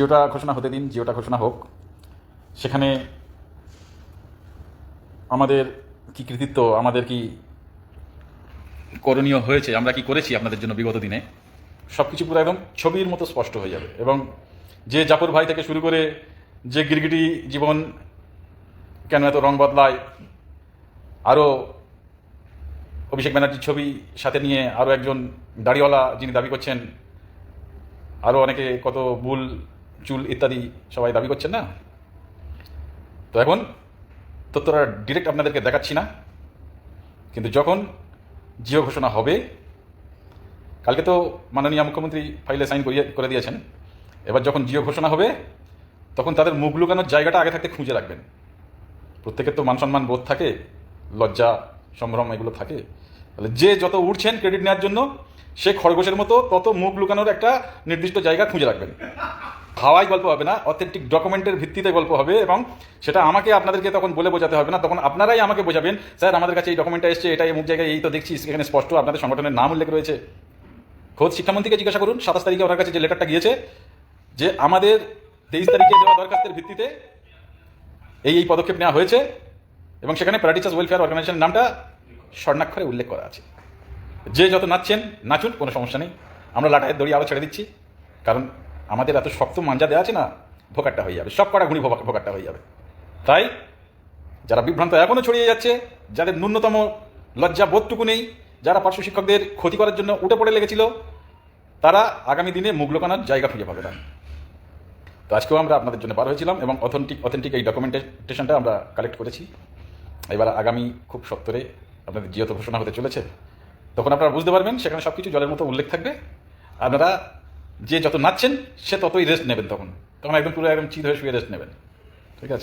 জিওটা ঘোষণা হতে দিন, জিওটা ঘোষণা হোক। সেখানে আমাদের কি কৃতিত্ব, আমাদের কি করণীয় হয়েছে, আমরা কি করেছি আপনাদের জন্য বিগত দিনে সব কিছু পুরো একদম ছবির মতো স্পষ্ট হয়ে যাবে। এবং যে জাপুর ভাই থেকে শুরু করে যে গিরগিটি জীবন কেন এত রং বদলায়, আরও অভিষেক ব্যানার্জির ছবি সাথে নিয়ে আরও একজন দাড়িওয়ালা যিনি দাবি করছেন, আরও অনেকে কত বুল চুল ইত্যাদি সবাই দাবি করছেন না? তো এখন তথ্যটা ডিরেক্ট আপনাদেরকে দেখাচ্ছি না। কিন্তু যখন জিও ঘোষণা হবে, কালকে তো মাননীয় মুখ্যমন্ত্রী ফাইলে সাইন করিয়ে, করে দিয়েছেন। এবার যখন জিও ঘোষণা হবে, তখন তাদের মুখ লুকানোর জায়গাটা আগে থাকতে খুঁজে রাখবেন। প্রত্যেকের তো মান সম্মান বোধ থাকে, লজ্জা, সম্ভ্রম এগুলো থাকে। তাহলে যে যত উঠছেন ক্রেডিট নেওয়ার জন্য, সে খরগোশের মতো তত মুখ লুকানোর একটা নির্দিষ্ট জায়গা খুঁজে রাখবেন। হাওয়াই গল্প হবে না অথেন্টিক ডকুমেন্টের ভিত্তিতে গল্প হবে এবং সেটা আমাকে আপনাদেরকে তখন বলে বোঝাতে হবে না, তখন আপনারাই আমাকে বোঝাবেন, স্যার, আমাদের কাছে এই ডকুমেন্টটা এসছে এটা এই মুখ জায়গায়, এই তো দেখছি, এখানে স্পষ্ট আপনাদের সংগঠনের নাম উল্লেখ রয়েছে। খোদ শিক্ষামন্ত্রীকে জিজ্ঞাসা করুন, সাতাশ তারিখে ওনার কাছে যে লেটারটা গিয়েছে, যে আমাদের তেইশ তারিখে দেওয়া দরখাস্তের ভিত্তিতে এই এই পদক্ষেপ নেওয়া হয়েছে এবং সেখানে প্যারাটিচার্স ওয়েলফেয়ার অর্গানাইজেশনের নামটা স্বর্ণাক্ষরে উল্লেখ করা আছে। যে যত নাচছেন, নাচুন, কোনো সমস্যা নেই। আমরা লাটাইয়ের দড়ি আরও ছেড়ে দিচ্ছি, কারণ আমাদের এত শক্ত মাঞ্জা দেওয়া আছে না ভোকারটা হয়ে যাবে, সব কটা ভোকা- ভোকারটা হয়ে যাবে। তাই, যারা বিভ্রান্ত এখনও ছড়িয়ে যাচ্ছে, যাদের ন্যূনতম লজ্জা বোধটুকু নেই, যারা পার্শ্ব শিক্ষকদের ক্ষতি করার জন্য উঠে পড়ে লেগেছিল, তারা আগামী দিনে মুখ লোকানোর জায়গা খুঁজে পাবে না। তো আজকেও আমরা আপনাদের জন্য বার হয়েছিলাম এবং অথেন্টিক অথেন্টিক এই ডকুমেন্টেশনটা আমরা কালেক্ট করেছি। এবার আগামী খুব সত্তরে আপনাদের জিওত ঘোষণা হতে চলেছে। তখন আপনারা বুঝতে পারবেন, সেখানে সব কিছু জলের মতো উল্লেখ থাকবে। আপনারা যে যত নাচছেন, সে ততই রেস্ট নেবেন তখন। তখন একদম পুরো একদম চিত হয়ে শুয়ে রেস্ট নেবেন। ঠিক আছে?